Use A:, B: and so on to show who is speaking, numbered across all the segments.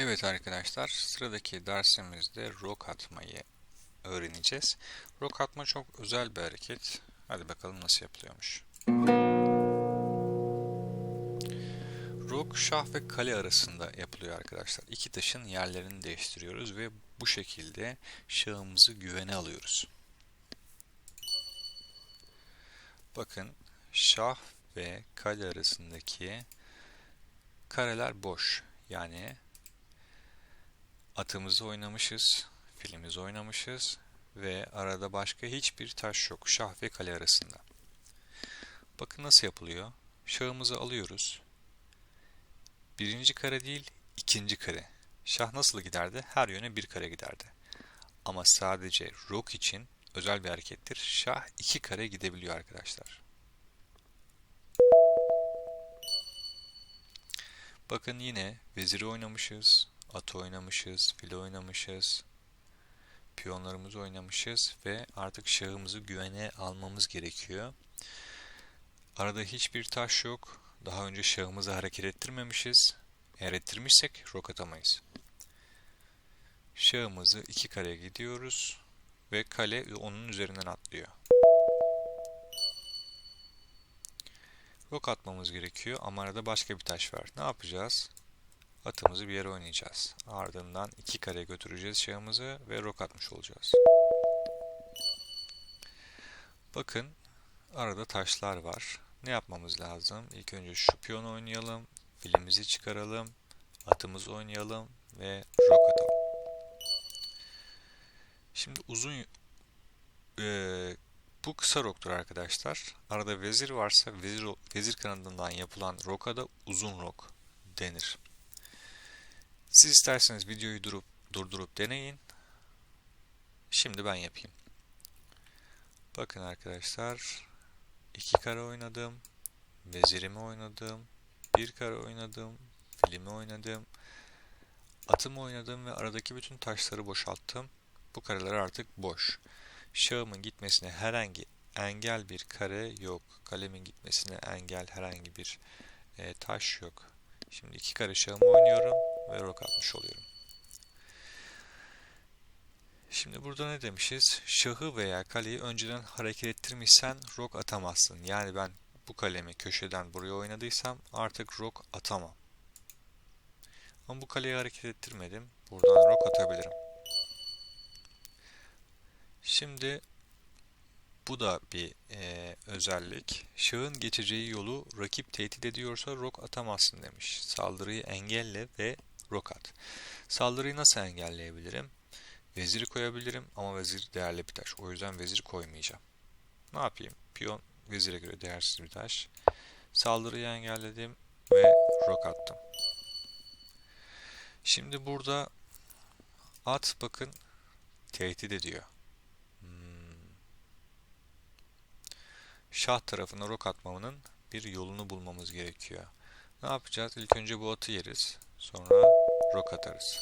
A: Evet arkadaşlar, sıradaki dersimizde rok atmayı öğreneceğiz. Rok atma çok özel bir hareket. Hadi bakalım nasıl yapılıyormuş. Rok, şah ve kale arasında yapılıyor arkadaşlar. İki taşın yerlerini değiştiriyoruz ve bu şekilde şahımızı güvene alıyoruz. Bakın, şah ve kale arasındaki kareler boş. Yani atımızı oynamışız, filimizi oynamışız ve arada başka hiçbir taş yok şah ve kale arasında. Bakın nasıl yapılıyor. Şahımızı alıyoruz. Birinci kare değil, ikinci kare. Şah nasıl giderdi? Her yöne bir kare giderdi. Ama sadece rok için özel bir harekettir. Şah iki kare gidebiliyor arkadaşlar. Bakın yine veziri oynamışız, atı oynamışız, fili oynamışız, piyonlarımızı oynamışız ve artık şahımızı güvene almamız gerekiyor. Arada hiçbir taş yok. Daha önce şahımızı hareket ettirmemişiz. Eğer ettirmişsek rok atamayız. Şahımızı iki kare gidiyoruz ve kale onun üzerinden atlıyor. Rok atmamız gerekiyor ama arada başka bir taş var. Ne yapacağız? Atımızı bir yere oynayacağız. Ardından iki kare götüreceğiz şahımızı ve rok atmış olacağız. Bakın arada taşlar var. Ne yapmamız lazım? İlk önce şu piyonu oynayalım. Filimizi çıkaralım. Atımızı oynayalım ve rok atalım. Şimdi uzun e, bu kısa roktur arkadaşlar. Arada vezir varsa vezir, vezir kanadından yapılan roka da uzun rok denir. Siz isterseniz videoyu durup durdurup deneyin. Şimdi ben yapayım. Bakın arkadaşlar. iki kare oynadım. Vezirimi oynadım. Bir kare oynadım. Filimi oynadım. Atımı oynadım ve aradaki bütün taşları boşalttım. Bu kareler artık boş. Şahımın gitmesine herhangi engel bir kare yok. Kalemin gitmesine engel herhangi bir e, taş yok. Şimdi iki kare şahımı oynuyorum ve rok atmış oluyorum. Şimdi burada ne demişiz? Şahı veya kaleyi önceden hareket ettirmişsen rok atamazsın. Yani ben bu kalemi köşeden buraya oynadıysam artık rok atamam. Ama bu kaleyi hareket ettirmedim. Buradan rok atabilirim. Şimdi bu da bir e, özellik. Şahın geçeceği yolu rakip tehdit ediyorsa rok atamazsın demiş. Saldırıyı engelle ve rok at. Saldırıyı nasıl engelleyebilirim? Veziri koyabilirim ama vezir değerli bir taş. O yüzden vezir koymayacağım. Ne yapayım? Piyon vezire göre değersiz bir taş. Saldırıyı engelledim ve rok attım. Şimdi burada at bakın tehdit ediyor. şah tarafına rok atmamının bir yolunu bulmamız gerekiyor. Ne yapacağız? İlk önce bu atı yeriz. Sonra rok atarız.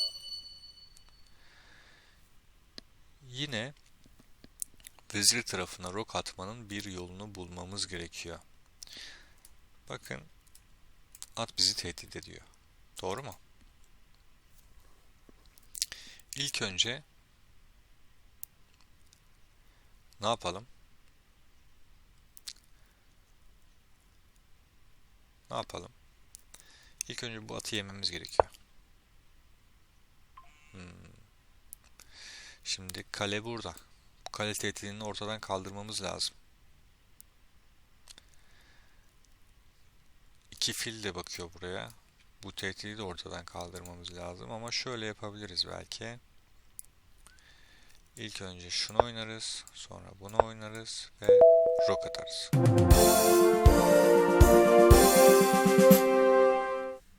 A: Yine vezir tarafına rok atmanın bir yolunu bulmamız gerekiyor. Bakın at bizi tehdit ediyor. Doğru mu? İlk önce ne yapalım? Ne yapalım? İlk önce bu atı yememiz gerekiyor. Hmm. Şimdi kale burada. Bu kale tehdidini ortadan kaldırmamız lazım. İki fil de bakıyor buraya. Bu tehdidi de ortadan kaldırmamız lazım ama şöyle yapabiliriz belki. İlk önce şunu oynarız, sonra bunu oynarız ve rok atarız.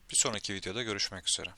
A: Bir sonraki videoda görüşmek üzere.